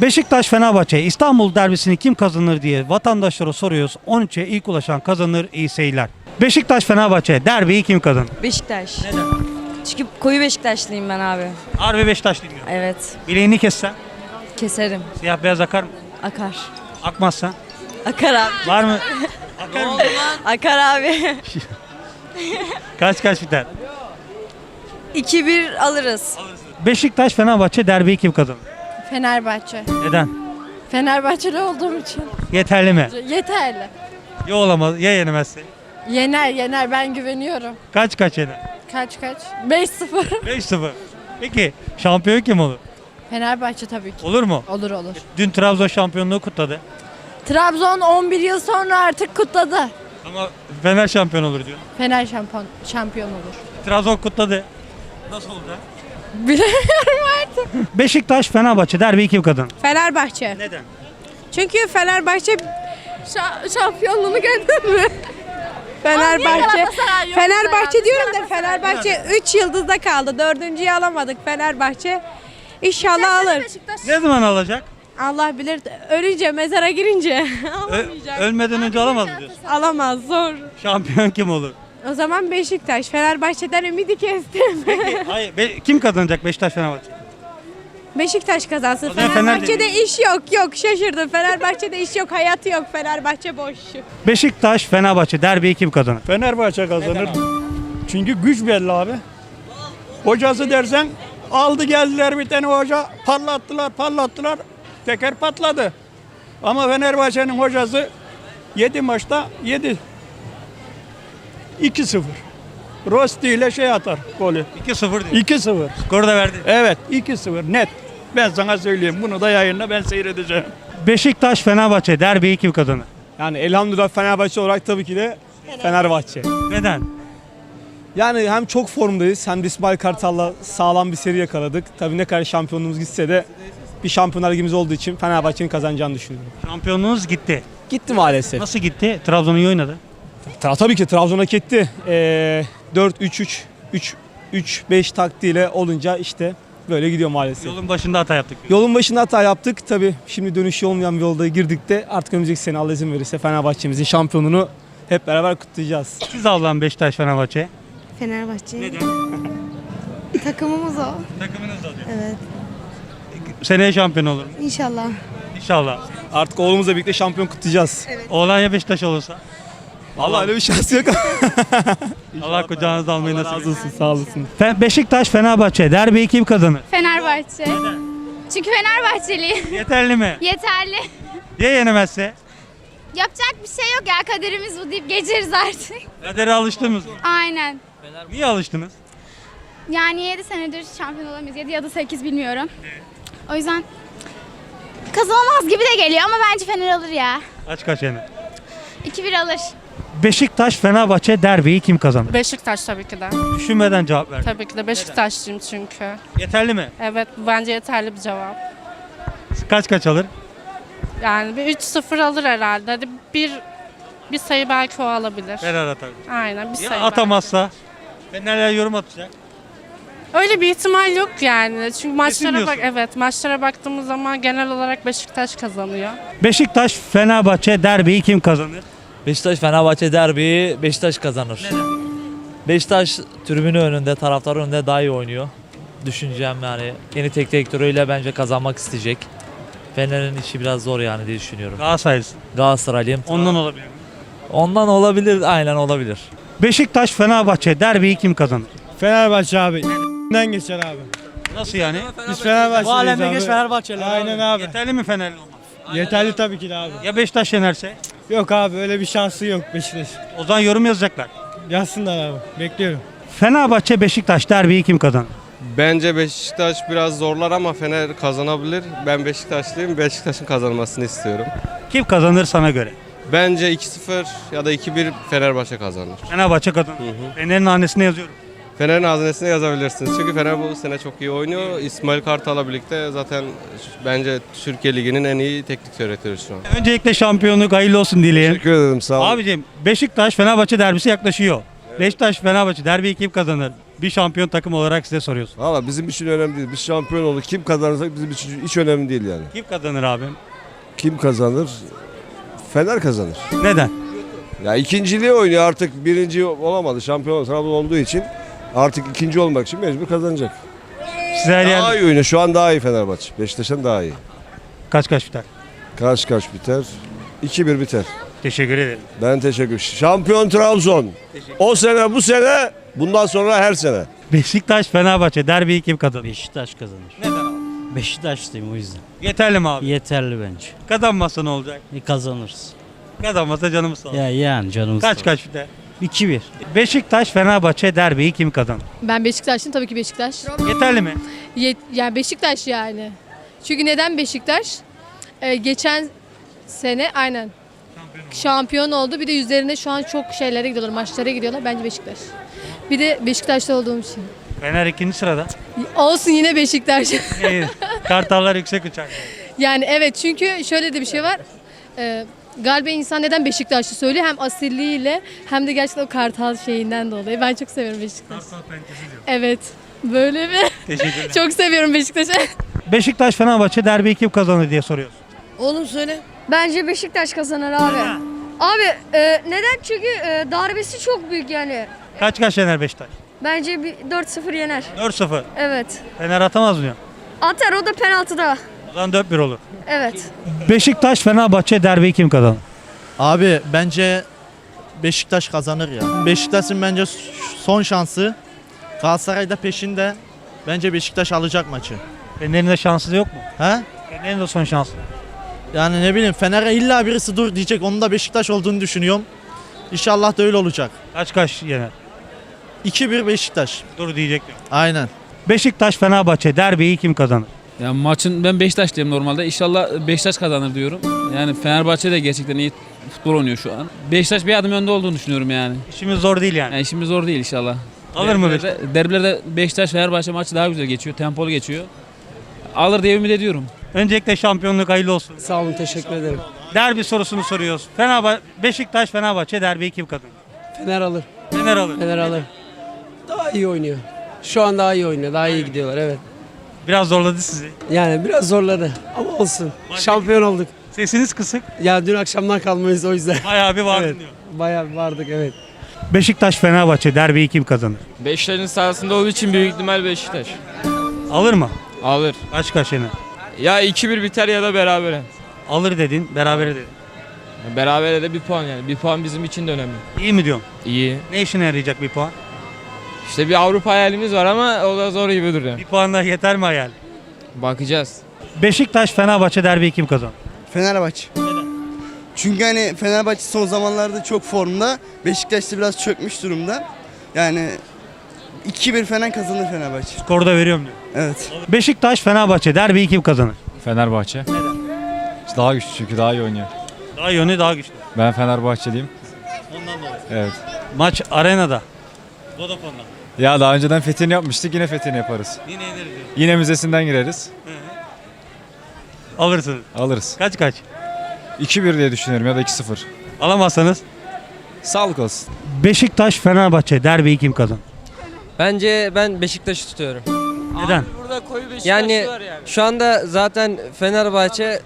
Beşiktaş Fenerbahçe İstanbul derbisini kim kazanır diye vatandaşlara soruyoruz. 13'e ilk ulaşan kazanır iyi seyirler. Beşiktaş Fenerbahçe derbiyi kim kazanır? Beşiktaş. Neden? Çünkü koyu Beşiktaşlıyım ben abi. Harbi Beşiktaş diyor. Evet. Bileğini kessen Keserim. siyah beyaz akar mı? Akar. Akmazsa Akar abi. var mı? Akar mı? Akar abi. Kaç kaç biter? 2-1 alırız. Beşiktaş Fenerbahçe derbiyi kim kazanır? Fenerbahçe. Neden? Fenerbahçeli olduğum için. Yeterli mi? Yeterli. Ya olamaz ya yenemezse. Yener yener ben güveniyorum. Kaç kaç yener? Kaç kaç? 5-0. 5-0. Peki şampiyon kim olur? Fenerbahçe tabii ki. Olur mu? Olur olur. Dün Trabzon şampiyonluğu kutladı. Trabzon 11 yıl sonra artık kutladı. Ama Fener şampiyon olur diyor. Fener şampiyon, şampiyon olur. Trabzon kutladı. Nasıl oldu? Bilemiyorum artık. Beşiktaş Fenerbahçe derbiyi kim kazanır? Fenerbahçe. Neden? Çünkü Fenerbahçe şampiyonluğunu gördün mü? Fenerbahçe. Fenerbahçe diyorum da Fenerbahçe 3 yıldızda kaldı. Dördüncüyü alamadık Fenerbahçe. İnşallah alır. Ne zaman alacak? Allah bilir. Ölünce, mezara girince Ö- alamayacak. ölmeden önce alamaz mı diyorsun? Alamaz, zor. Şampiyon kim olur? O zaman Beşiktaş. Fenerbahçe'den ümidi kestim. Peki, hayır, be- kim kazanacak Beşiktaş Fenerbahçe? Beşiktaş kazansın. Fenerbahçe'de iş yok. Yok şaşırdım. Fenerbahçe'de iş yok. Hayatı yok. Fenerbahçe boş. Beşiktaş Fenerbahçe derbiyi kim kazanır? Fenerbahçe kazanır. Çünkü güç belli abi. Hocası dersen aldı geldiler bir tane hoca parlattılar parlattılar teker patladı. Ama Fenerbahçe'nin hocası 7 maçta 7 2-0. Rosti ile şey atar golü. 2-0 diyor. 2-0. Skoru da verdi. Evet 2-0 net. Ben sana söyleyeyim bunu da yayında ben seyredeceğim. Beşiktaş Fenerbahçe derbiyi kim kazanır? Yani elhamdülillah Fenerbahçe olarak tabii ki de Fenerbahçe. Neden? Yani hem çok formdayız hem de İsmail Kartal'la sağlam bir seri yakaladık. Tabii ne kadar şampiyonluğumuz gitse de bir şampiyonlar ligimiz olduğu için Fenerbahçe'nin kazanacağını düşünüyorum. Şampiyonluğunuz gitti. Gitti maalesef. Nasıl gitti? Trabzon iyi oynadı. Ta- tabii ki Trabzon hak etti. Ee, 4-3-3, 3-3-5 taktiğiyle olunca işte böyle gidiyor maalesef. Yolun başında hata yaptık. Yolun başında hata yaptık. Tabii şimdi dönüşü olmayan bir yolda girdik de artık önümüzdeki sene Allah izin verirse Fenerbahçe'mizin şampiyonunu hep beraber kutlayacağız. Siz ablam Beşiktaş Fenerbahçe. Fenerbahçe. Neden? Takımımız o. Takımınız alıyor. Evet. Seneye şampiyon olur mu? İnşallah. İnşallah. Artık oğlumuzla birlikte şampiyon kutlayacağız. Oğlan ya Beşiktaş olursa. Vallahi öyle bir şans yok. Allah kucağınızda almayı Allah nasip razı etsin. olsun, sağ olasın. Fe- Beşiktaş Fenerbahçe derbiyi kim kazanır? Fenerbahçe. Çünkü Fenerbahçeliyim. Yeterli mi? Yeterli. Ya yenemezse? Yapacak bir şey yok ya kaderimiz bu deyip geçeriz artık. Kadere alıştınız mı? Aynen. Niye alıştınız? Yani 7 senedir şampiyon olamayız. 7 ya da 8 bilmiyorum. O yüzden kazanamaz gibi de geliyor ama bence Fener alır ya. Kaç kaç yener? 2-1 alır. Beşiktaş Fenerbahçe derbiyi kim kazanır? Beşiktaş tabii ki de. Düşünmeden cevap ver. Tabii ki de Beşiktaşlıyım çünkü. Yeterli mi? Evet bu bence yeterli bir cevap. Kaç kaç alır? Yani bir 3-0 alır herhalde. Hadi bir bir sayı belki o alabilir. Fener atar. Aynen bir Ya sayı. atamazsa? Fenerler yorum atacak. Öyle bir ihtimal yok yani. Çünkü maçlara bak diyorsun. evet maçlara baktığımız zaman genel olarak Beşiktaş kazanıyor. Beşiktaş Fenerbahçe derbiyi kim kazanır? Beşiktaş Fenerbahçe derbiyi Beşiktaş kazanır. Beşiktaş tribünü önünde, taraftar önünde daha iyi oynuyor. Düşüneceğim yani. Yeni teknik direktörüyle bence kazanmak isteyecek. Fener'in işi biraz zor yani diye düşünüyorum. Galatasaraylısın. Galatasaraylıyım. Ondan olabilir. mi? Ondan olabilir, aynen olabilir. Beşiktaş Fenerbahçe derbiyi kim kazanır? Fenerbahçe abi. Den geçer abi. Nasıl yani? Biz Fenerbahçe'yiz Bu alemde geç Fenerbahçeli. Aynen abi. Yeterli mi Fenerli olmak? Yeterli tabii ki de abi. Ya Beşiktaş yenerse? Yok abi öyle bir şansı yok Beşiktaş. O zaman yorum yazacaklar. Yazsınlar abi. Bekliyorum. Fenerbahçe Beşiktaş derbiyi kim kazanır? Bence Beşiktaş biraz zorlar ama Fener kazanabilir. Ben Beşiktaşlıyım. Beşiktaş'ın kazanmasını istiyorum. Kim kazanır sana göre? Bence 2-0 ya da 2-1 Fenerbahçe kazanır. Fenerbahçe kazanır. Fener'in hanesine yazıyorum. Fener'in hazinesine yazabilirsiniz. Çünkü Fener bu sene çok iyi oynuyor. İsmail Kartal'la birlikte zaten bence Türkiye Ligi'nin en iyi teknik direktörü şu an. Öncelikle şampiyonluk hayırlı olsun dileyelim. Teşekkür ederim sağ Abicim Beşiktaş Fenerbahçe derbisi yaklaşıyor. Beşiktaş Fenerbahçe derbiyi kim kazanır? Bir şampiyon takım olarak size soruyoruz. Valla bizim için önemli değil. Biz şampiyon olduk. Kim kazanırsa bizim için hiç önemli değil yani. Kim kazanır abim? Kim kazanır? Fener kazanır. Neden? Ya ikinciliği oynuyor artık birinci olamadı. Şampiyon Trabzon olduğu için artık ikinci olmak için mecbur kazanacak. Size her Daha yer iyi oynuyor. Şu an daha iyi Fenerbahçe. Beşiktaş'tan daha iyi. kaç kaç biter? Kaç kaç biter? 2-1 biter. Teşekkür ederim. Ben teşekkür Şampiyon Trabzon. O sene bu sene bundan sonra her sene. Beşiktaş Fenerbahçe derbiyi kim kazanır? Beşiktaş kazanır. Neden abi? Beşiktaşlıyım o yüzden. Yeterli mi abi? Yeterli bence. Kazanmasa ne olacak? E, kazanırız. Kazanmasa canımız sağ olsun. Ya yani canımız. Kaç kaç biter? 2-1. Beşiktaş Fenerbahçe derbiyi kim kazanır? Ben Beşiktaşlıyım tabii ki Beşiktaş. Yeterli mi? yani Beşiktaş yani. Çünkü neden Beşiktaş? Ee, geçen sene aynen şampiyon oldu. Bir de üzerine şu an çok şeylere gidiyorlar, maçlara gidiyorlar. Bence Beşiktaş. Bir de Beşiktaş'ta olduğum için. Fener ikinci sırada. Olsun yine Beşiktaş. Kartallar yüksek uçar. yani evet çünkü şöyle de bir şey var. Ee, galiba insan neden Beşiktaşlı söylüyor? Hem asilliğiyle hem de gerçekten o kartal şeyinden dolayı. Ben çok seviyorum Beşiktaş. Evet. Böyle mi? Teşekkürler. çok seviyorum Beşiktaş'ı. Beşiktaş Fenerbahçe derbiyi kim kazanır diye soruyoruz. Oğlum söyle. Bence Beşiktaş kazanır abi. Abi e, neden? Çünkü e, darbesi çok büyük yani. Kaç kaç yener Beşiktaş? Bence bir 4-0 yener. 4-0. Evet. Fener atamaz mı? diyor? Atar o da penaltıda. Zaman 4-1 olur. Evet. Beşiktaş Fenerbahçe derbiyi kim kazanır? Abi bence Beşiktaş kazanır ya. Beşiktaş'ın bence son şansı. Galatasaray da peşinde. Bence Beşiktaş alacak maçı. Fener'in de şansı yok mu? He? Fener'in de son şansı. Yani ne bileyim Fener'e illa birisi dur diyecek. Onun da Beşiktaş olduğunu düşünüyorum. İnşallah da öyle olacak. Kaç kaç yener? 2-1 Beşiktaş. Dur diyecek. Aynen. Beşiktaş Fenerbahçe derbiyi kim kazanır? Ya maçın ben Beşiktaşlıyım normalde. İnşallah Beşiktaş kazanır diyorum. Yani Fenerbahçe de gerçekten iyi futbol oynuyor şu an. Beşiktaş bir adım önde olduğunu düşünüyorum yani. İşimiz zor değil yani. Yani işimiz zor değil inşallah. Alır mı Derbilerde- Derbilerde Beşiktaş Fenerbahçe maçı daha güzel geçiyor. Tempolu geçiyor. Alır diye ümit ediyorum. Öncelikle şampiyonluk hayırlı olsun. Sağ olun teşekkür ederim. Derbi sorusunu soruyoruz. Fenerbahçe Beşiktaş Fenerbahçe derbiyi kim kazanır? Fener alır. Fener alır. Fener alır. Daha iyi oynuyor. Şu an daha iyi oynuyor. Daha iyi gidiyorlar evet. Biraz zorladı sizi. Yani biraz zorladı ama olsun. Şampiyon olduk. Sesiniz kısık. Ya dün akşamdan kalmayız o yüzden. Bayağı bir vardın Evet. diyor. Bayağı vardık evet. Beşiktaş Fenerbahçe derbiyi kim kazanır? Beşiktaş'ın sahasında olduğu için büyük ihtimal Beşiktaş. Alır mı? Alır. Kaç kaç? Ya 2-1 biter ya da berabere. Alır dedin, beraber dedin. Berabere de bir puan yani. Bir puan bizim için de önemli. İyi mi diyorsun? İyi. Ne işine yarayacak bir puan? İşte bir Avrupa hayalimiz var ama o da zor gibi duruyor. Bir puanla yeter mi hayal? Bakacağız. Beşiktaş Fenerbahçe derbiyi kim kazanır? Fenerbahçe. Çünkü hani Fenerbahçe son zamanlarda çok formda. Beşiktaş da biraz çökmüş durumda. Yani 2-1 falan kazanır Fenerbahçe. Skoru da veriyorum diyor. Evet. Beşiktaş Fenerbahçe derbiyi kim kazanır? Fenerbahçe. Daha güçlü çünkü daha iyi oynuyor. Daha yönü daha güçlü. Ben Fenerbahçeliyim. Ondan dolayı. Evet. Maç arenada. Vodafone'da. Ya daha önceden fethini yapmıştık yine fethini yaparız. Yine yeneriz diyor. Yine müzesinden gireriz. Alırsınız. Alırız. Kaç kaç? 2-1 diye düşünüyorum ya da 2-0. Alamazsanız. Sağlık olsun. Beşiktaş Fenerbahçe derbiyi kim kazanır? Bence ben Beşiktaş'ı tutuyorum. Neden? Burada koyu yani, şu anda zaten Fenerbahçe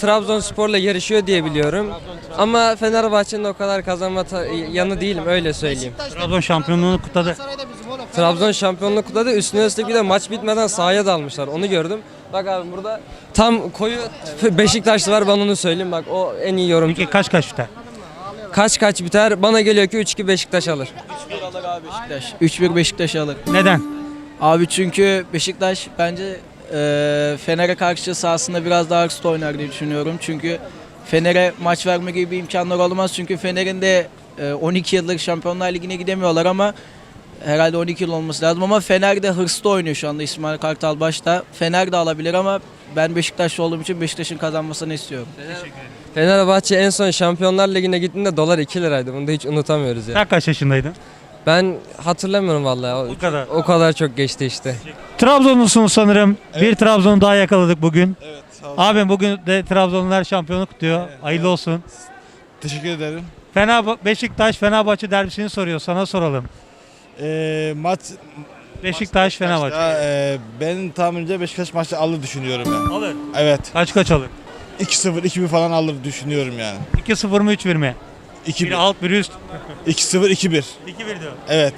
Trabzonspor'la yarışıyor diye biliyorum. Ama Fenerbahçe'nin o kadar kazanma yanı değilim öyle söyleyeyim. Trabzon şampiyonluğunu kutladı. Trabzon şampiyonluğu kutladı. Üstüne üstlük bir de maç bitmeden sahaya dalmışlar. Onu gördüm. Bak abi burada tam koyu Beşiktaşlı var ben onu söyleyeyim. Bak o en iyi yorumcu. Peki kaç kaç biter? Kaç kaç biter? Bana geliyor ki 3-2 Beşiktaş alır. 3-1 Beşiktaş alır. Neden? Abi çünkü Beşiktaş bence e, Fener'e karşı sahasında biraz daha hırslı oynar diye düşünüyorum. Çünkü Fener'e maç verme gibi bir imkanlar olmaz. Çünkü Fener'in de e, 12 yıllık Şampiyonlar Ligi'ne gidemiyorlar ama herhalde 12 yıl olması lazım ama Fener de hırslı oynuyor şu anda İsmail Kartal başta. Fener de alabilir ama ben Beşiktaşlı olduğum için Beşiktaş'ın kazanmasını istiyorum. Fenerbahçe en son Şampiyonlar Ligi'ne gittiğinde dolar 2 liraydı. Bunu da hiç unutamıyoruz ya. Sen kaç yaşındaydın? Ben hatırlamıyorum vallahi. O kadar. O kadar çok geçti işte. Trabzonlusunuz sanırım. Bir Trabzon'u daha yakaladık bugün. Evet sağ. Abim bugün de Trabzonlular şampiyonluk kutluyor. Hayırlı olsun. Teşekkür ederim. Fenerbahçe Beşiktaş Fenerbahçe derbisini soruyor. Sana soralım. Ee, maç Beşiktaş Fenerbahçe. maçta, e, benim tahminimce Beşiktaş maçta alır düşünüyorum ben. Alır. Evet. Kaç kaç alır? 2-0 2-1 falan alır düşünüyorum yani. 2-0 mı 3-1 mi? 2-1. Bir alt bir üst. 2-0 2-1. 2-1 diyor. Evet.